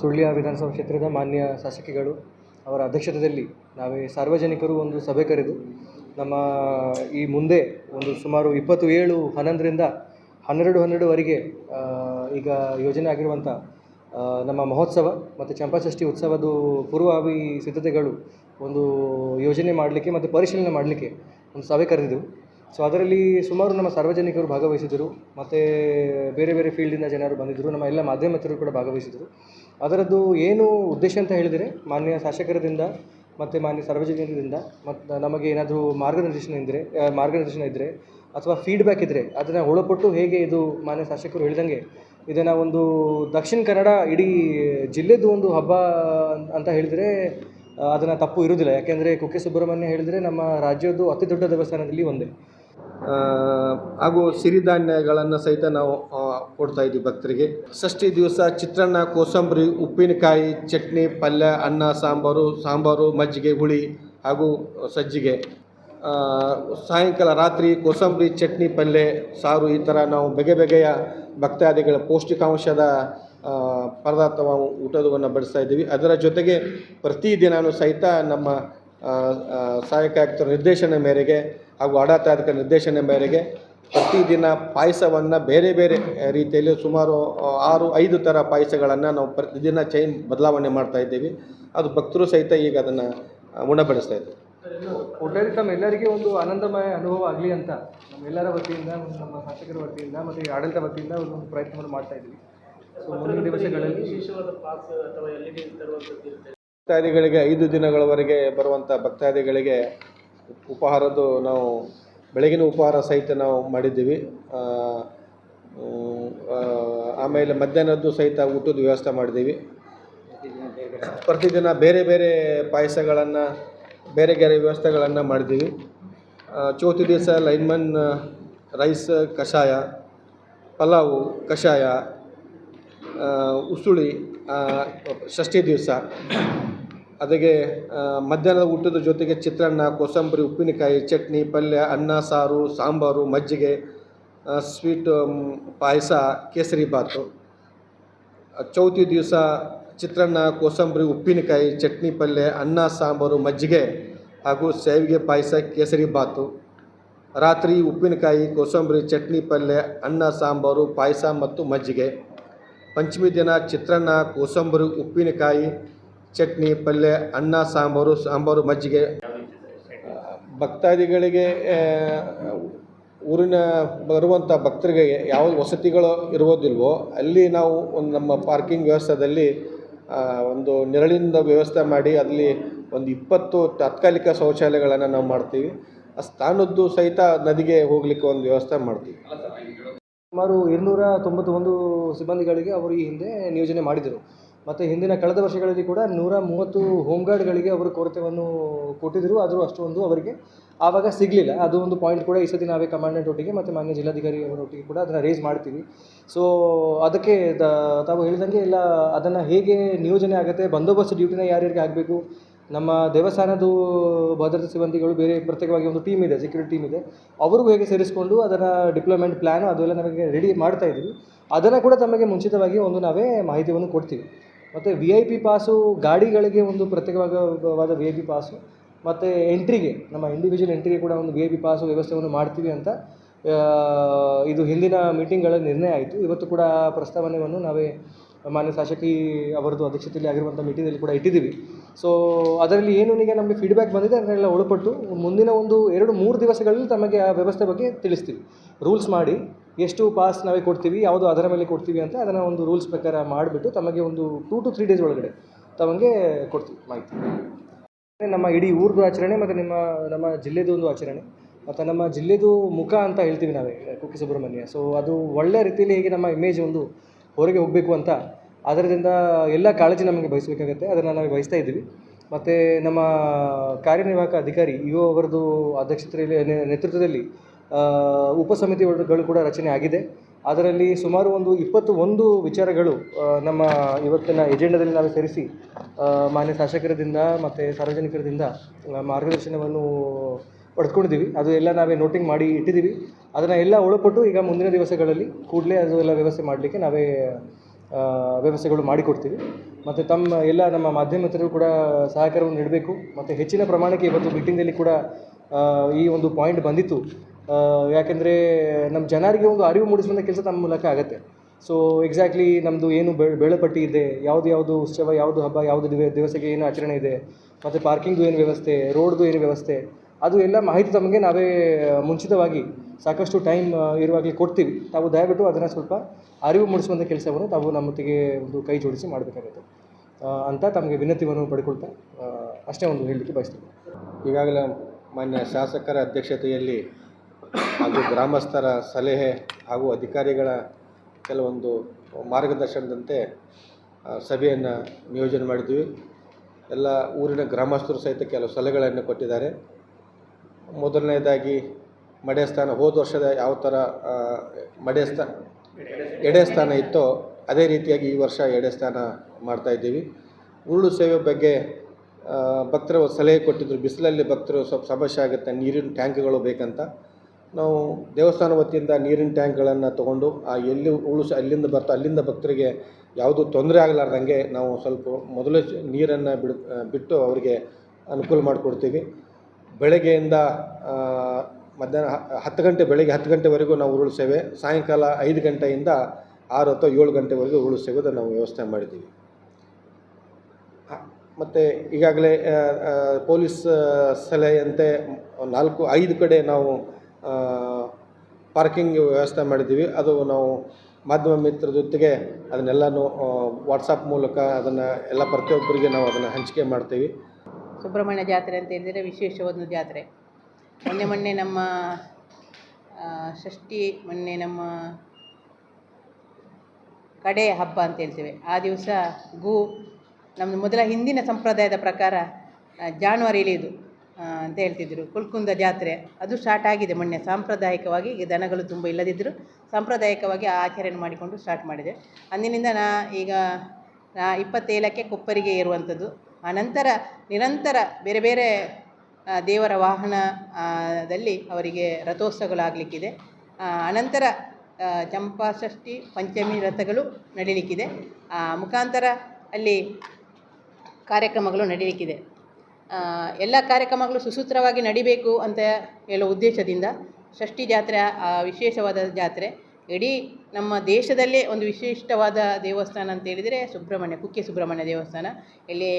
ಸುಳ್ಯ ವಿಧಾನಸಭಾ ಕ್ಷೇತ್ರದ ಮಾನ್ಯ ಶಾಸಕಿಗಳು ಅವರ ಅಧ್ಯಕ್ಷತೆಯಲ್ಲಿ ನಾವೇ ಸಾರ್ವಜನಿಕರು ಒಂದು ಸಭೆ ಕರೆದು ನಮ್ಮ ಈ ಮುಂದೆ ಒಂದು ಸುಮಾರು ಇಪ್ಪತ್ತು ಏಳು ಹನ್ನೊಂದರಿಂದ ಹನ್ನೆರಡು ಹನ್ನೆರಡುವರೆಗೆ ಈಗ ಯೋಜನೆ ಆಗಿರುವಂಥ ನಮ್ಮ ಮಹೋತ್ಸವ ಮತ್ತು ಚಂಪಾಷಷ್ಠಿ ಉತ್ಸವದ ಪೂರ್ವಾವಿ ಸಿದ್ಧತೆಗಳು ಒಂದು ಯೋಜನೆ ಮಾಡಲಿಕ್ಕೆ ಮತ್ತು ಪರಿಶೀಲನೆ ಮಾಡಲಿಕ್ಕೆ ಒಂದು ಸಭೆ ಕರೆದಿದ್ದೆವು. ಸೊ ಅದರಲ್ಲಿ ಸುಮಾರು ನಮ್ಮ ಸಾರ್ವಜನಿಕರು ಭಾಗವಹಿಸಿದರು ಮತ್ತು ಬೇರೆ ಬೇರೆ ಫೀಲ್ಡಿಂದ ಜನರು ಬಂದಿದ್ದರು. ನಮ್ಮ ಎಲ್ಲ ಮಾಧ್ಯಮ ಮಿತ್ರರು ಕೂಡ ಭಾಗವಹಿಸಿದರು ಅದರದ್ದು ಏನು ಉದ್ದೇಶ ಅಂತ ಹೇಳಿದರೆ ಮಾನ್ಯ ಶಾಸಕರದಿಂದ ಮತ್ತು ಮಾನ್ಯ ಸಾರ್ವಜನಿಕರಿಂದ ಮತ್ತು ನಮಗೆ ಏನಾದರೂ ಮಾರ್ಗನಿರ್ದೇಶನ ಇದ್ದರೆ ಮಾರ್ಗನಿರ್ದೇಶನ ಇದ್ದರೆ ಅಥವಾ ಫೀಡ್ಬ್ಯಾಕ್ ಇದ್ದರೆ ಅದನ್ನು ಒಳಪಟ್ಟು ಹೇಗೆ ಇದು ಮಾನ್ಯ ಶಾಸಕರು ಹೇಳಿದಂಗೆ ಇದನ್ನು ಒಂದು ದಕ್ಷಿಣ ಕನ್ನಡ ಇಡೀ ಜಿಲ್ಲೆದು ಒಂದು ಹಬ್ಬ ಅಂತ ಹೇಳಿದರೆ ಅದನ್ನು ತಪ್ಪು ಇರುವುದಿಲ್ಲ. ಯಾಕೆಂದರೆ ಕುಕ್ಕೆ ಸುಬ್ರಹ್ಮಣ್ಯ ಹೇಳಿದರೆ ನಮ್ಮ ರಾಜ್ಯದ್ದು ಅತಿ ದೊಡ್ಡ ದೇವಸ್ಥಾನದಲ್ಲಿ ಒಂದೇ. ಹಾಗೂ ಸಿರಿಧಾನ್ಯಗಳನ್ನು ಸಹಿತ ನಾವು ಕೊಡ್ತಾ ಇದ್ದೀವಿ ಭಕ್ತರಿಗೆ. ಷಷ್ಠಿ ದಿವಸ ಚಿತ್ರಾನ್ನ, ಕೋಸಂಬರಿ, ಉಪ್ಪಿನಕಾಯಿ, ಚಟ್ನಿ, ಪಲ್ಯ, ಅನ್ನ, ಸಾಂಬಾರು ಸಾಂಬಾರು, ಮಜ್ಜಿಗೆ, ಹುಳಿ ಹಾಗೂ ಸಜ್ಜಿಗೆ. ಸಾಯಂಕಾಲ ರಾತ್ರಿ ಕೋಸಂಬರಿ, ಚಟ್ನಿ, ಪಲ್ಯ, ಸಾರು ಈ ಥರ ನಾವು ಬಗೆ ಬಗೆಯ ಭಕ್ತಾದಿಗಳ ಪೌಷ್ಟಿಕಾಂಶದ ಪದಾರ್ಥವನ್ನು ಊಟದವನ್ನು ಬಡಿಸ್ತಾ ಇದ್ದೀವಿ. ಅದರ ಜೊತೆಗೆ ಪ್ರತಿದಿನವೂ ಸಹಿತ ನಮ್ಮ ಸಹಾಯಕ ನಿರ್ದೇಶನ ಮೇರೆಗೆ ಹಾಗೂ ಆಡಳಿತಾಧಿಕ ನಿರ್ದೇಶನ ಮೇರೆಗೆ ಪ್ರತಿದಿನ ಪಾಯಸವನ್ನು ಬೇರೆ ಬೇರೆ ರೀತಿಯಲ್ಲಿ ಸುಮಾರು ಆರು ಐದು ಥರ ಪಾಯಸಗಳನ್ನು ನಾವು ಪ್ರತಿದಿನ ಚೈನ್ ಬದಲಾವಣೆ ಮಾಡ್ತಾ ಇದ್ದೀವಿ. ಅದು ಭಕ್ತರು ಸಹಿತ ಈಗ ಅದನ್ನು ಉಣಬಡಿಸ್ತಾ ಇದ್ದೀವಿ ಒಟ್ಟಾರೆ ತಮ್ಮೆಲ್ಲರಿಗೆ ಒಂದು ಆನಂದಮಯ ಅನುಭವ ಆಗಲಿ ಅಂತ ನಮ್ಮೆಲ್ಲರ ವತಿಯಿಂದ ನಮ್ಮ ಶಾಸಕರ ವತಿಯಿಂದ ಮತ್ತು ಆಡಳಿತ ವತಿಯಿಂದ ಒಂದು ಪ್ರಯತ್ನವನ್ನು ಮಾಡ್ತಾ ಇದ್ದೀವಿ. ಭಕ್ತಾದಿಗಳಿಗೆ ಐದು ದಿನಗಳವರೆಗೆ ಬರುವಂಥ ಭಕ್ತಾದಿಗಳಿಗೆ ಉಪಹಾರದ್ದು ನಾವು ಬೆಳಗಿನ ಉಪಹಾರ ಸಹಿತ ನಾವು ಮಾಡಿದ್ದೀವಿ. ಆಮೇಲೆ ಮಧ್ಯಾಹ್ನದ್ದು ಸಹಿತ ಊಟದ ವ್ಯವಸ್ಥೆ ಮಾಡಿದ್ದೀವಿ. ಪ್ರತಿದಿನ ಬೇರೆ ಬೇರೆ ಪಾಯಸಗಳನ್ನು, ಬೇರೆ ಬೇರೆ ವ್ಯವಸ್ಥೆಗಳನ್ನು ಮಾಡಿದ್ದೀವಿ. ಚೌತಿ ದಿವಸ ಲೈನ್ಮನ್ ರೈಸ್ ಕಷಾಯ, ಪಲಾವು ಕಷಾಯ ಉಸುಳಿ ಷಷ್ಠಿ ದಿವಸ. ಅದಕ್ಕೆ ಮಧ್ಯಾಹ್ನದ ಊಟದ ಜೊತೆಗೆ ಚಿತ್ರಾನ್ನ, ಕೋಸಂಬರಿ, ಉಪ್ಪಿನಕಾಯಿ, ಚಟ್ನಿ, ಪಲ್ಯ, ಅನ್ನ, ಸಾರು, ಸಾಂಬಾರು, ಮಜ್ಜಿಗೆ ಸ್ವೀಟು ಪಾಯಸ, ಕೇಸರಿ ಬಾತು. ಚೌತಿ ದಿವಸ ಚಿತ್ರಾನ್ನ, ಕೋಸಂಬರಿ, ಉಪ್ಪಿನಕಾಯಿ, ಚಟ್ನಿ, ಪಲ್ಯ, ಅನ್ನ, ಸಾಂಬಾರು, ಮಜ್ಜಿಗೆ ಹಾಗೂ ಸೇವಿಗೆ ಪಾಯಸ, ಕೇಸರಿ ಬಾತು. ರಾತ್ರಿ ಉಪ್ಪಿನಕಾಯಿ, ಕೋಸಂಬರಿ, ಚಟ್ನಿ, ಪಲ್ಯ, ಅನ್ನ, ಸಾಂಬಾರು, ಪಾಯಸ ಮತ್ತು ಮಜ್ಜಿಗೆ. ಪಂಚಮಿ ದಿನ ಚಿತ್ರಾನ್ನ, ಕೋಸಂಬರಿ, ಉಪ್ಪಿನಕಾಯಿ ಚಟ್ನಿ, ಪಲ್ಯ, ಅನ್ನ, ಸಾಂಬಾರು ಸಾಂಬಾರು ಮಜ್ಜಿಗೆ. ಭಕ್ತಾದಿಗಳಿಗೆ ಊರಿನ ಬರುವಂಥ ಭಕ್ತರಿಗೆ ಯಾವ ವಸತಿಗಳು ಇರುವುದಿಲ್ವೋ, ಅಲ್ಲಿ ನಾವು ಒಂದು ನಮ್ಮ ಪಾರ್ಕಿಂಗ್ ವ್ಯವಸ್ಥೆಯಲ್ಲಿ ಒಂದು ನೆರಳಿಂದ ವ್ಯವಸ್ಥೆ ಮಾಡಿ ಅಲ್ಲಿ ಒಂದು ಇಪ್ಪತ್ತು ತಾತ್ಕಾಲಿಕ ಶೌಚಾಲಯಗಳನ್ನು ನಾವು ಮಾಡ್ತೀವಿ. ಆ ಸ್ಥಾನದ್ದು ಸಹಿತ ನದಿಗೆ ಹೋಗಲಿಕ್ಕೆ ಒಂದು ವ್ಯವಸ್ಥೆ ಮಾಡ್ತೀವಿ. ಸುಮಾರು ಇನ್ನೂರ ತೊಂಬತ್ತೊಂದು ಸಿಬ್ಬಂದಿಗಳಿಗೆ ಅವರು ಈ ಹಿಂದೆ ನಿಯೋಜನೆ ಮಾಡಿದರು. ಮತ್ತು ಹಿಂದಿನ ಕಳೆದ ವರ್ಷಗಳಲ್ಲಿ ಕೂಡ ನೂರ ಮೂವತ್ತು ಹೋಮ್ ಗಾರ್ಡ್ಗಳಿಗೆ ಅವರು ಕೊರತೆಯನ್ನು ಕೊಟ್ಟಿದ್ದರು ಆದರೂ ಅಷ್ಟೊಂದು ಅವರಿಗೆ ಆವಾಗ ಸಿಗಲಿಲ್ಲ. ಅದು ಒಂದು ಪಾಯಿಂಟ್ ಕೂಡ ಈ ಸತಿ ನಾವೇ ಕಮಾಂಡೆಂಟ್ ಒಟ್ಟಿಗೆ ಮತ್ತು ಮಾನ್ಯ ಜಿಲ್ಲಾಧಿಕಾರಿ ಅವರೊಟ್ಟಿಗೆ ಕೂಡ ಅದನ್ನು ರೇಸ್ ಮಾಡ್ತೀವಿ. ಸೊ ಅದಕ್ಕೆ ದ, ತಾವು ಹೇಳಿದಂಗೆ ಎಲ್ಲ ಅದನ್ನು ಹೇಗೆ ನಿಯೋಜನೆ ಆಗುತ್ತೆ, ಬಂದೋಬಸ್ತ್ ಡ್ಯೂಟಿನ ಯಾರ್ಯಾರಿಗೆ ಆಗಬೇಕು? ನಮ್ಮ ದೇವಸ್ಥಾನದ ಭದ್ರತಾ ಸಿಬ್ಬಂದಿಗಳು ಬೇರೆ ಪ್ರತ್ಯೇಕವಾಗಿ ಒಂದು ಟೀಮ್ ಇದೆ ಸೆಕ್ಯೂರಿಟಿ ಟೀಮ್ ಇದೆ. ಅವ್ರಿಗೂ ಹೇಗೆ ಸೇರಿಸಿಕೊಂಡು ಅದರ ಡಿಪ್ಲೊಮೆಂಟ್ ಪ್ಲ್ಯಾನು ಅದೆಲ್ಲ ನಮಗೆ ರೆಡಿ ಮಾಡ್ತಾ ಇದ್ದೀವಿ. ಅದನ್ನು ಕೂಡ ತಮಗೆ ಮುಂಚಿತವಾಗಿ ಒಂದು ನಾವೇ ಮಾಹಿತಿಯನ್ನು ಕೊಡ್ತೀವಿ. ಮತ್ತು ವಿ ಐ ಪಿ ಪಾಸು ಗಾಡಿಗಳಿಗೆ ಒಂದು ಪ್ರತ್ಯೇಕವಾದ ವಿ ಐ ಪಿ ಪಾಸು, ಮತ್ತು ಎಂಟ್ರಿಗೆ, ನಮ್ಮ ಇಂಡಿವಿಜುವಲ್ ಎಂಟ್ರಿಗೆ ಕೂಡ ಒಂದು ವಿ ಐ ಪಿ ಪಾಸು ವ್ಯವಸ್ಥೆಯನ್ನು ಮಾಡ್ತೀವಿ ಅಂತ ಇದು ಹಿಂದಿನ ಮೀಟಿಂಗ್ಗಳ ನಿರ್ಣಯ ಆಯಿತು. ಇವತ್ತು ಕೂಡ ಪ್ರಸ್ತಾವನೆಯನ್ನು ನಾವೇ ಮಾನ್ಯ ಶಾಸಕಿ ಅವರದ್ದು ಅಧ್ಯಕ್ಷತೆಯಲ್ಲಿ ಆಗಿರುವಂಥ ಮೀಟಿಂಗಲ್ಲಿ ಕೂಡ ಇಟ್ಟಿದ್ದೀವಿ. ಸೊ ಅದರಲ್ಲಿ ಏನು ನಿಮಗೆ ನಮಗೆ ಫೀಡ್ಬ್ಯಾಕ್ ಬಂದಿದೆ ಅದನ್ನೆಲ್ಲ ಒಳಪಟ್ಟು ಮುಂದಿನ ಒಂದು ಎರಡು ಮೂರು ದಿವಸಗಳಲ್ಲಿ ತಮಗೆ ಆ ವ್ಯವಸ್ಥೆ ಬಗ್ಗೆ ತಿಳಿಸ್ತೀವಿ. ರೂಲ್ಸ್ ಮಾಡಿ ಎಷ್ಟು ಪಾಸ್ ನಾವೇ ಕೊಡ್ತೀವಿ, ಯಾವುದು ಅದರ ಮೇಲೆ ಕೊಡ್ತೀವಿ ಅಂತ ಅದನ್ನು ಒಂದು ರೂಲ್ಸ್ ಪ್ರಕಾರ ಮಾಡಿಬಿಟ್ಟು ತಮಗೆ ಒಂದು ಟೂ ಟು ತ್ರೀ ಡೇಸ್ ಒಳಗಡೆ ತಮಗೆ ಕೊಡ್ತೀವಿ ಮಾಹಿತಿ. ನಮ್ಮ ಇಡೀ ಊರ್ದು ಆಚರಣೆ ಮತ್ತು ನಿಮ್ಮ, ನಮ್ಮ ಜಿಲ್ಲೆದು ಒಂದು ಆಚರಣೆ. ಮತ್ತು ನಮ್ಮ ಜಿಲ್ಲೆದು ಮುಖ ಅಂತ ಹೇಳ್ತೀವಿ ನಾವೇ, ಕುಕ್ಕೆ ಸುಬ್ರಹ್ಮಣ್ಯ. ಸೊ ಅದು ಒಳ್ಳೆಯ ರೀತಿಯಲ್ಲಿ ಹೇಗೆ ನಮ್ಮ ಇಮೇಜ್ ಒಂದು ಹೊರಗೆ ಹೋಗಬೇಕು ಅಂತ ಅದರಿಂದ ಎಲ್ಲ ಕಾಳಜಿ ನಮಗೆ ಬಯಸಬೇಕಾಗತ್ತೆ, ಅದನ್ನು ನಾವು ಬಯಸ್ತಾ ಇದ್ದೀವಿ. ಮತ್ತು ನಮ್ಮ ಕಾರ್ಯನಿರ್ವಾಹಕ ಅಧಿಕಾರಿ ಇ ಅವರದು ಅಧ್ಯಕ್ಷತೆಯಲ್ಲಿ ನೇತೃತ್ವದಲ್ಲಿ ಆ, ಉಪ ಸಮಿತಿಗಳು ಕೂಡ ರಚನೆ ಆಗಿದೆ. ಅದರಲ್ಲಿ ಸುಮಾರು ಒಂದು ಇಪ್ಪತ್ತು ಒಂದು ವಿಚಾರಗಳು ನಮ್ಮ ಇವತ್ತಿನ ಎಜೆಂಡಾದಲ್ಲಿ ನಾವು ಸೇರಿಸಿ ಮಾನ್ಯ ಶಾಸಕರದಿಂದ ಮತ್ತು ಸಾರ್ವಜನಿಕರದಿಂದ ಮಾರ್ಗದರ್ಶನವನ್ನು ಪಡೆದುಕೊಂಡಿದ್ದೀವಿ. ಅದು ಎಲ್ಲ ನಾವೇ ನೋಟಿಂಗ್ ಮಾಡಿ ಇಟ್ಟಿದ್ದೀವಿ. ಅದನ್ನು ಎಲ್ಲ ಒಳಪಟ್ಟು ಈಗ ಮುಂದಿನ ದಿವಸಗಳಲ್ಲಿ ಕೂಡಲೇ ಅದು ಎಲ್ಲ ವ್ಯವಸ್ಥೆ ಮಾಡಲಿಕ್ಕೆ ನಾವೇ ವ್ಯವಸ್ಥೆಗಳು ಮಾಡಿಕೊಡ್ತೀವಿ. ಮತ್ತು ತಮ್ಮ ಎಲ್ಲ ನಮ್ಮ ಮಾಧ್ಯಮಿತರು ಕೂಡ ಸಹಕಾರವನ್ನು ನೀಡಬೇಕು. ಮತ್ತು ಹೆಚ್ಚಿನ ಪ್ರಮಾಣಕ್ಕೆ ಇವತ್ತು ಮೀಟಿಂಗಲ್ಲಿ ಕೂಡ ಈ ಒಂದು ಪಾಯಿಂಟ್ ಬಂದಿತ್ತು. ಯಾಕೆಂದರೆ ನಮ್ಮ ಜನರಿಗೆ ಒಂದು ಅರಿವು ಮೂಡಿಸುವಂಥ ಕೆಲಸ ತಮ್ಮ ಮೂಲಕ ಆಗುತ್ತೆ. ಸೊ ಎಕ್ಸಾಕ್ಟ್ಲಿ ನಮ್ಮದು ಏನು ಬೆಳಪಟ್ಟಿ ಇದೆ, ಯಾವುದು ಯಾವುದು ಉತ್ಸವ, ಯಾವುದು ಹಬ್ಬ, ಯಾವುದು ದಿವ, ದಿವಸಕ್ಕೆ ಏನು ಆಚರಣೆ ಇದೆ, ಮತ್ತು ಪಾರ್ಕಿಂಗ್ದು ಏನು ವ್ಯವಸ್ಥೆ ರೋಡ್ದು ಏನು ವ್ಯವಸ್ಥೆ, ಅದು ಎಲ್ಲ ಮಾಹಿತಿ ತಮಗೆ ನಾವೇ ಮುಂಚಿತವಾಗಿ ಸಾಕಷ್ಟು ಟೈಮ್ ಇರುವಾಗಲೇ ಕೊಡ್ತೀವಿ. ತಾವು ದಯವಿಟ್ಟು ಅದನ್ನು ಸ್ವಲ್ಪ ಅರಿವು ಮೂಡಿಸುವಂಥ ಕೆಲಸವನ್ನು ತಾವು ನಮ್ಮೊತ್ತಿಗೆ ಒಂದು ಕೈ ಜೋಡಿಸಿ ಮಾಡಬೇಕಾಗುತ್ತೆ. ಅಂತ ತಮಗೆ ವಿನಂತಿಯನ್ನು ಪಡ್ಕೊಳ್ತಾ ಅಷ್ಟೇ ಒಂದು ಹೇಳಲಿಕ್ಕೆ ಬಯಸ್ತೀನಿ. ಈಗಾಗಲೇ ಮಾನ್ಯ ಶಾಸಕರ ಅಧ್ಯಕ್ಷತೆಯಲ್ಲಿ ಹಾಗೂ ಗ್ರಾಮಸ್ಥರ ಸಲಹೆ ಹಾಗೂ ಅಧಿಕಾರಿಗಳ ಕೆಲವೊಂದು ಮಾರ್ಗದರ್ಶನದಂತೆ ಸಭೆಯನ್ನು ನಿಯೋಜನೆ ಮಾಡಿದ್ವಿ. ಎಲ್ಲ ಊರಿನ ಗ್ರಾಮಸ್ಥರು ಸಹಿತ ಕೆಲವು ಸಲಹೆಗಳನ್ನು ಕೊಟ್ಟಿದ್ದಾರೆ. ಮೊದಲನೇದಾಗಿ, ಮಡೆ ಸ್ಥಾನ, ಹೋದ ವರ್ಷದ ಯಾವ ಥರ ಮಡೆಸ್ಥಾನ ಮಡೆ ಸ್ಥಾನ ಎಡೆ ಸ್ಥಾನ ಇತ್ತೋ ಅದೇ ರೀತಿಯಾಗಿ ಈ ವರ್ಷ ಎಡೆ ಸ್ಥಾನ ಮಾಡ್ತಾಯಿದ್ದೀವಿ ಉರುಳು ಸೇವೆ ಬಗ್ಗೆ ಭಕ್ತರು ಸಲಹೆ ಕೊಟ್ಟಿದ್ದರು ಬಿಸಿಲಲ್ಲಿ ಭಕ್ತರು ಸ್ವಲ್ಪ ಸಮಸ್ಯೆ ಆಗುತ್ತೆ, ನೀರಿನ ಟ್ಯಾಂಕ್ಗಳು ಬೇಕಂತ. ನಾವು ದೇವಸ್ಥಾನ ವತಿಯಿಂದ ನೀರಿನ ಟ್ಯಾಂಕ್ಗಳನ್ನು ತಗೊಂಡು ಆ ಎಲ್ಲಿ ಉಳಿಸಿ ಅಲ್ಲಿಂದ ಬರ್ತಾ ಅಲ್ಲಿಂದ ಭಕ್ತರಿಗೆ ಯಾವುದೂ ತೊಂದರೆ ಆಗಲಾರ್ದಂಗೆ ನಾವು ಸ್ವಲ್ಪ ಮೊದಲೇ ನೀರನ್ನು ಬಿಡ್ ಬಿಟ್ಟು ಅವರಿಗೆ ಅನುಕೂಲ ಮಾಡಿಕೊಡ್ತೀವಿ. ಬೆಳಗ್ಗೆಯಿಂದ ಮಧ್ಯಾಹ್ನ ಹತ್ತು ಗಂಟೆ ಬೆಳಗ್ಗೆ ಹತ್ತು ಗಂಟೆವರೆಗೂ ನಾವು ಉರುಳಿಸ್ತೇವೆ ಸಾಯಂಕಾಲ ಐದು ಗಂಟೆಯಿಂದ ಆರು ಅಥವಾ ಏಳು ಗಂಟೆವರೆಗೂ ಉರುಳಿಸ್ತೇವೆ ಸೇವೆದ ನಾವು ವ್ಯವಸ್ಥೆ ಮಾಡಿದ್ದೀವಿ. ಮತ್ತು ಈಗಾಗಲೇ ಪೊಲೀಸ್ ಸಲಹೆಯಂತೆ ನಾಲ್ಕು, ಐದು ಕಡೆ ನಾವು ಪಾರ್ಕಿಂಗ್ ವ್ಯವಸ್ಥೆ ಮಾಡಿದ್ದೀವಿ. ಅದು ನಾವು ಮಾಧ್ಯಮ ಮಿತ್ರ ಜೊತೆಗೆ ಅದನ್ನೆಲ್ಲನೂ ವಾಟ್ಸಪ್ ಮೂಲಕ ಅದನ್ನು ಎಲ್ಲ ಪ್ರತಿಯೊಬ್ಬರಿಗೆ ನಾವು ಅದನ್ನು ಹಂಚಿಕೆ ಮಾಡ್ತೀವಿ. ಸುಬ್ರಹ್ಮಣ್ಯ ಜಾತ್ರೆ ಅಂತ ಹೇಳಿದರೆ ವಿಶೇಷವಾದ ಜಾತ್ರೆ. ಮೊನ್ನೆ ಮೊನ್ನೆ ನಮ್ಮ ಷಷ್ಠಿ ಮೊನ್ನೆ ನಮ್ಮ ಕಡೆ ಹಬ್ಬ ಅಂತ ಹೇಳ್ತೇವೆ. ಆ ದಿವಸ ಗೋ ನಮ್ಮ ಮೊದಲ ಹಿಂದಿನ ಸಂಪ್ರದಾಯದ ಪ್ರಕಾರ ಜಾನುವಾರಿ ಆ, ಅಂತ ಹೇಳ್ತಿದ್ರು. ಕುಲ್ಕುಂದ ಜಾತ್ರೆ, ಅದು ಸ್ಟಾರ್ಟ್ ಆಗಿದೆ ಮೊನ್ನೆ. ಸಾಂಪ್ರದಾಯಿಕವಾಗಿ ಈಗ ದನಗಳು ತುಂಬ ಇಲ್ಲದಿದ್ದರೂ ಸಾಂಪ್ರದಾಯಿಕವಾಗಿ ಆಚರಣೆ ಮಾಡಿಕೊಂಡು ಸ್ಟಾರ್ಟ್ ಮಾಡಿದೆ. ಅಂದಿನಿಂದ ನಾ ಈಗ ನಾ ಇಪ್ಪತ್ತೇಳಕ್ಕೆ ಕೊಪ್ಪರಿಗೆ ಏರುವಂಥದ್ದು. ಆನಂತರ ನಿರಂತರ ಬೇರೆ ಬೇರೆ ದೇವರ ವಾಹನದಲ್ಲಿ ದಲ್ಲಿ ಅವರಿಗೆ ರಥೋತ್ಸವಗಳಾಗಲಿಕ್ಕಿದೆ. ಅನಂತರ ಚಂಪಾಷಷ್ಠಿ, ಪಂಚಮಿ ರಥಗಳು ನಡೀಲಿಕ್ಕಿದೆ. ಮುಖಾಂತರ ಅಲ್ಲಿ ಕಾರ್ಯಕ್ರಮಗಳು ನಡೀಲಿಕ್ಕಿದೆ. ಎಲ್ಲ ಕಾರ್ಯಕ್ರಮಗಳು ಸುಸೂತ್ರವಾಗಿ ನಡಿಬೇಕು ಅಂತ ಹೇಳೋ ಉದ್ದೇಶದಿಂದ ಷಷ್ಠಿ ಜಾತ್ರೆ ವಿಶೇಷವಾದ ಜಾತ್ರೆ. ಇಡೀ ನಮ್ಮ ದೇಶದಲ್ಲೇ ಒಂದು ವಿಶಿಷ್ಟವಾದ ದೇವಸ್ಥಾನ ಅಂತ ಹೇಳಿದರೆ ಸುಬ್ರಹ್ಮಣ್ಯ, ಕುಕ್ಕೆ ಸುಬ್ರಹ್ಮಣ್ಯ ದೇವಸ್ಥಾನ. ಇಲ್ಲಿ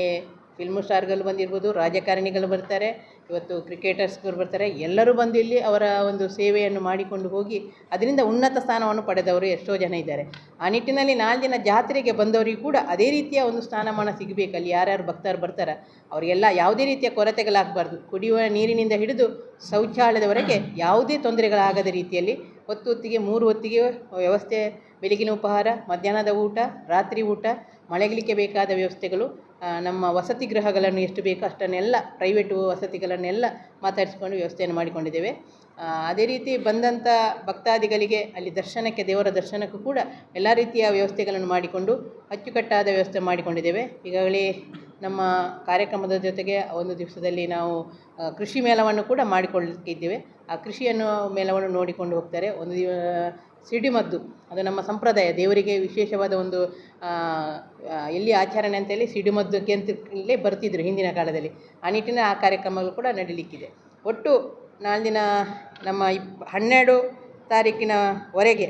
ಫಿಲ್ಮ್ ಸ್ಟಾರ್ಗಳು ಬಂದಿರ್ಬೋದು, ರಾಜಕಾರಣಿಗಳು ಬರ್ತಾರೆ. ಇವತ್ತು ಕ್ರಿಕೆಟರ್ಸ್ಗಳು ಬರ್ತಾರೆ. ಎಲ್ಲರೂ ಬಂದು ಇಲ್ಲಿ ಅವರ ಒಂದು ಸೇವೆಯನ್ನು ಮಾಡಿಕೊಂಡು ಹೋಗಿ ಅದರಿಂದ ಉನ್ನತ ಸ್ಥಾನವನ್ನು ಪಡೆದವರು ಎಷ್ಟೋ ಜನ ಇದ್ದಾರೆ. ಆ ನಿಟ್ಟಿನಲ್ಲಿ ನಾಲ್ಕು ದಿನ ಜಾತ್ರೆಗೆ ಬಂದವರಿಗೂ ಕೂಡ ಅದೇ ರೀತಿಯ ಒಂದು ಸ್ಥಾನಮಾನ ಸಿಗಬೇಕು. ಅಲ್ಲಿ ಯಾರ್ಯಾರು ಭಕ್ತರು ಬರ್ತಾರೆ, ಅವರಿಗೆಲ್ಲ ಯಾವುದೇ ರೀತಿಯ ಕೊರತೆಗಳಾಗಬಾರ್ದು. ಕುಡಿಯುವ ನೀರಿನಿಂದ ಹಿಡಿದು ಶೌಚಾಲಯದವರೆಗೆ ಯಾವುದೇ ತೊಂದರೆಗಳಾಗದ ರೀತಿಯಲ್ಲಿ ಹೊತ್ತು ಹೊತ್ತಿಗೆ, ಮೂರು ಹೊತ್ತಿಗೆ ವ್ಯವಸ್ಥೆ, ಬೆಳಗಿನ ಉಪಹಾರ, ಮಧ್ಯಾಹ್ನದ ಊಟ, ರಾತ್ರಿ ಊಟ ಮಲಗಲಿಕ್ಕೆ ಬೇಕಾದ ವ್ಯವಸ್ಥೆಗಳು ನಮ್ಮ ವಸತಿ ಗೃಹಗಳನ್ನು ಎಷ್ಟು ಬೇಕೋ ಅಷ್ಟನ್ನೆಲ್ಲ ಪ್ರೈವೇಟು ವಸತಿಗಳನ್ನೆಲ್ಲ ಮಾತಾಡಿಸಿಕೊಂಡು ವ್ಯವಸ್ಥೆಯನ್ನು ಮಾಡಿಕೊಂಡಿದ್ದೇವೆ. ಅದೇ ರೀತಿ ಬಂದಂಥ ಭಕ್ತಾದಿಗಳಿಗೆ ಅಲ್ಲಿ ದರ್ಶನಕ್ಕೆ, ದೇವರ ದರ್ಶನಕ್ಕೂ ಕೂಡ ಎಲ್ಲ ರೀತಿಯ ವ್ಯವಸ್ಥೆಗಳನ್ನು ಮಾಡಿಕೊಂಡು ಅಚ್ಚುಕಟ್ಟಾದ ವ್ಯವಸ್ಥೆ ಮಾಡಿಕೊಂಡಿದ್ದೇವೆ. ಈಗಾಗಲೇ ನಮ್ಮ ಕಾರ್ಯಕ್ರಮದ ಜೊತೆಗೆ ಒಂದು ದಿವಸದಲ್ಲಿ ನಾವು ಕೃಷಿ ಮೇಳವನ್ನು ಕೂಡ ಮಾಡಿಕೊಳ್ತಿದ್ದೇವೆ. ಆ ಕೃಷಿಯನ್ನು ಮೇಳವನ್ನು ನೋಡಿಕೊಂಡು ಹೋಗ್ತಾರೆ. ಒಂದು ದಿವ ಸಿಡಿಮದ್ದು. ಅದು ನಮ್ಮ ಸಂಪ್ರದಾಯ. ದೇವರಿಗೆ ವಿಶೇಷವಾದ ಒಂದು ಎಲ್ಲಿ ಆಚರಣೆ ಅಂತೇಳಿ ಸಿಡಿಮದ್ದಕ್ಕೆ ಅಂತಲೇ ಬರ್ತಿದ್ರು ಹಿಂದಿನ ಕಾಲದಲ್ಲಿ. ಆ ನಿಟ್ಟಿನ ಆ ಕಾರ್ಯಕ್ರಮಗಳು ಕೂಡ ನಡೀಲಿಕ್ಕಿದೆ. ಒಟ್ಟು ನಾಳಿನ ನಮ್ಮ ಇಪ್, ಹನ್ನೆರಡು ತಾರೀಕಿನವರೆಗೆ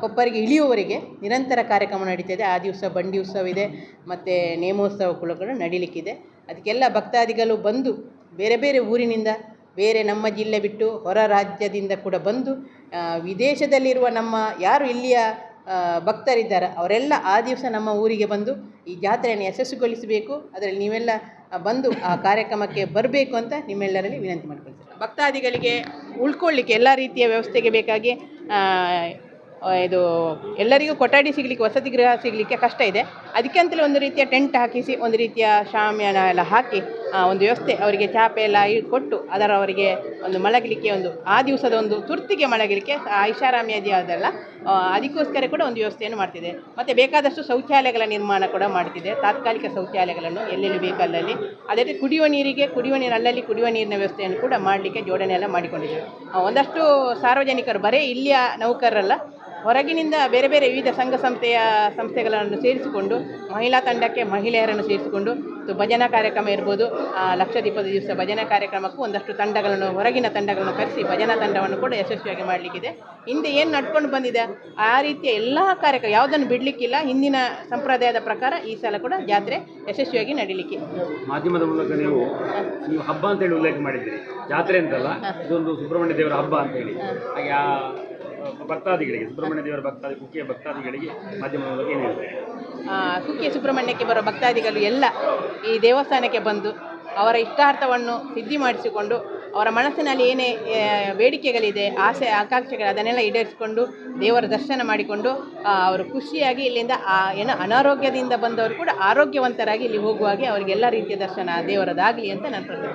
ಕೊಪ್ಪರಿಗೆ ಇಳಿಯುವವರೆಗೆ ನಿರಂತರ ಕಾರ್ಯಕ್ರಮ ನಡೀತಿದೆ. ಆ ದಿವಸ ಬಂಡಿ ಉತ್ಸವ ಇದೆ ಮತ್ತು ನೇಮೋತ್ಸವ ಕೂಡ ನಡೀಲಿಕ್ಕಿದೆ. ಅದಕ್ಕೆಲ್ಲ ಭಕ್ತಾದಿಗಳು ಬಂದು ಬೇರೆ ಬೇರೆ ಊರಿನಿಂದ ಬೇರೆ ನಮ್ಮ ಜಿಲ್ಲೆ ಬಿಟ್ಟು ಹೊರ ರಾಜ್ಯದಿಂದ ಕೂಡ ಬಂದು ವಿದೇಶದಲ್ಲಿರುವ ನಮ್ಮ ಯಾರು ಇಲ್ಲಿಯ ಭಕ್ತರಿದ್ದಾರೆ, ಅವರೆಲ್ಲ ಆ ದಿವಸ ನಮ್ಮ ಊರಿಗೆ ಬಂದು ಈ ಜಾತ್ರೆಯನ್ನು ಯಶಸ್ಸುಗೊಳಿಸಬೇಕು ಅದರಲ್ಲಿ ನೀವೆಲ್ಲ ಬಂದು ಆ ಕಾರ್ಯಕ್ರಮಕ್ಕೆ ಬರಬೇಕು ಅಂತ ನಿಮ್ಮೆಲ್ಲರಲ್ಲಿ ವಿನಂತಿ ಮಾಡ್ಕೊಳ್ತೀನಿ. ಭಕ್ತಾದಿಗಳಿಗೆ ಉಳ್ಕೊಳ್ಳಿಕ್ಕೆ ಎಲ್ಲ ರೀತಿಯ ವ್ಯವಸ್ಥೆಗೆ ಬೇಕಾಗಿ ಇದು ಎಲ್ಲರಿಗೂ ಕೊಠಡಿ ಸಿಗಲಿಕ್ಕೆ, ವಸತಿ ಗೃಹ ಸಿಗಲಿಕ್ಕೆ ಕಷ್ಟ ಇದೆ. ಅದಕ್ಕೆ ಅಂತಲೇ ಒಂದು ರೀತಿಯ ಟೆಂಟ್ ಹಾಕಿಸಿ, ಒಂದು ರೀತಿಯ ಶಾಮಿಯಾನ ಎಲ್ಲ ಹಾಕಿ ಒಂದು ವ್ಯವಸ್ಥೆ ಅವರಿಗೆ ಚಾಪೆ ಎಲ್ಲ ಕೊಟ್ಟು, ಅದರ ಅವರಿಗೆ ಒಂದು ಮಲಗಲಿಕ್ಕೆ ಒಂದು, ಆ ದಿವಸದ ಒಂದು ತುರ್ತಿಗೆ ಮಲಗಲಿಕ್ಕೆ ಐಷಾರಾಮಿಯಾದಿ ಅದೆಲ್ಲ ಅದಕ್ಕೋಸ್ಕರ ಕೂಡ ಒಂದು ವ್ಯವಸ್ಥೆಯನ್ನು ಮಾಡ್ತಿದೆ. ಮತ್ತು ಬೇಕಾದಷ್ಟು ಶೌಚಾಲಯಗಳ ನಿರ್ಮಾಣ ಕೂಡ ಮಾಡ್ತಿದೆ. ತಾತ್ಕಾಲಿಕ ಶೌಚಾಲಯಗಳನ್ನು ಎಲ್ಲೆಲ್ಲಿ ಬೇಕಲ್ಲಲ್ಲಿ. ಅದೇ ರೀತಿ ಕುಡಿಯುವ ನೀರಿಗೆ, ಕುಡಿಯುವ ನೀರು ಅಲ್ಲಲ್ಲಿ ಕುಡಿಯುವ ನೀರಿನ ವ್ಯವಸ್ಥೆಯನ್ನು ಕೂಡ ಮಾಡಲಿಕ್ಕೆ ಜೋಡಣೆ ಎಲ್ಲ ಮಾಡಿಕೊಂಡಿದ್ದೇವೆ ಒಂದಷ್ಟು ಸಾರ್ವಜನಿಕರು, ಬರೀ ಇಲ್ಲಿಯ ನೌಕರರಲ್ಲ ಹೊರಗಿನಿಂದ ಬೇರೆ ಬೇರೆ ವಿವಿಧ ಸಂಘ ಸಂಸ್ಥೆಯ ಸಂಸ್ಥೆಗಳನ್ನು ಸೇರಿಸಿಕೊಂಡು ಮಹಿಳಾ ತಂಡಕ್ಕೆ ಮಹಿಳೆಯರನ್ನು ಸೇರಿಸಿಕೊಂಡು ಭಜನಾ ಕಾರ್ಯಕ್ರಮ ಇರ್ಬೋದು ಆ, ಲಕ್ಷ ದೀಪದ ದಿವಸ ಭಜನಾ ಕಾರ್ಯಕ್ರಮಕ್ಕೂ ಒಂದಷ್ಟು ತಂಡಗಳನ್ನು ಹೊರಗಿನ ತಂಡಗಳನ್ನು ಕರೆಸಿ ಭಜನಾ ತಂಡವನ್ನು ಕೂಡ ಯಶಸ್ವಿಯಾಗಿ ಮಾಡಲಿಕ್ಕಿದೆ. ಹಿಂದೆ ಏನು ನಡ್ಕೊಂಡು ಬಂದಿದೆ ಆ ರೀತಿಯ ಎಲ್ಲ ಕಾರ್ಯಕ್ರಮ ಯಾವುದನ್ನು ಬಿಡಲಿಕ್ಕಿಲ್ಲ ಹಿಂದಿನ ಸಂಪ್ರದಾಯದ ಪ್ರಕಾರ ಈ ಸಲ ಕೂಡ ಜಾತ್ರೆ ಯಶಸ್ವಿಯಾಗಿ ನಡೀಲಿಕ್ಕೆ. ಮಾಧ್ಯಮದ ಮೂಲಕ ನೀವು ನೀವು ಹಬ್ಬ ಅಂತೇಳಿ ಉಲ್ಲೇಖ ಮಾಡಿದ್ದೀರಿ. ಜಾತ್ರೆ ಅಂತಲ್ಲ ಇದೊಂದು ಸುಬ್ರಹ್ಮಣ್ಯ ದೇವರ ಹಬ್ಬ ಅಂತೇಳಿ. ಹಾಗೆ ಆ ಭಕ್ತಾದಿಗಳಿಗೆ ಸುಬ್ರಹ್ಮಣ್ಯ ದೇವರ ಭಕ್ತಾದಿ ಕುಕ್ಕಿಯ ಭಕ್ತಾದಿಗಳಿಗೆ ಮಾಧ್ಯಮದ ಏನು ಹೇಳ್ತಾರೆ ಆ, ಕುಕ್ಕೆ ಸುಬ್ರಹ್ಮಣ್ಯಕ್ಕೆ ಬರುವ ಭಕ್ತಾದಿಗಳು ಎಲ್ಲ ಈ ದೇವಸ್ಥಾನಕ್ಕೆ ಬಂದು ಅವರ ಇಷ್ಟಾರ್ಥವನ್ನು ಸಿದ್ಧಿ ಮಾಡಿಸಿಕೊಂಡು ಅವರ ಮನಸ್ಸಿನಲ್ಲಿ ಏನೇ ಬೇಡಿಕೆಗಳಿದೆ ಆಸೆ ಆಕಾಂಕ್ಷೆಗಳು ಅದನ್ನೆಲ್ಲ ಈಡೇರಿಸಿಕೊಂಡು ದೇವರ ದರ್ಶನ ಮಾಡಿಕೊಂಡು ಅವರು ಖುಷಿಯಾಗಿ ಇಲ್ಲಿಂದ ಏನು ಅನಾರೋಗ್ಯದಿಂದ ಬಂದವರು ಕೂಡ ಆರೋಗ್ಯವಂತರಾಗಿ ಇಲ್ಲಿ ಹೋಗುವಾಗೆ ಅವರಿಗೆಲ್ಲ ರೀತಿಯ ದರ್ಶನ ದೇವರದಾಗಲಿ ಅಂತ ನಾನು ಪ್ರಾರ್ಥನೆ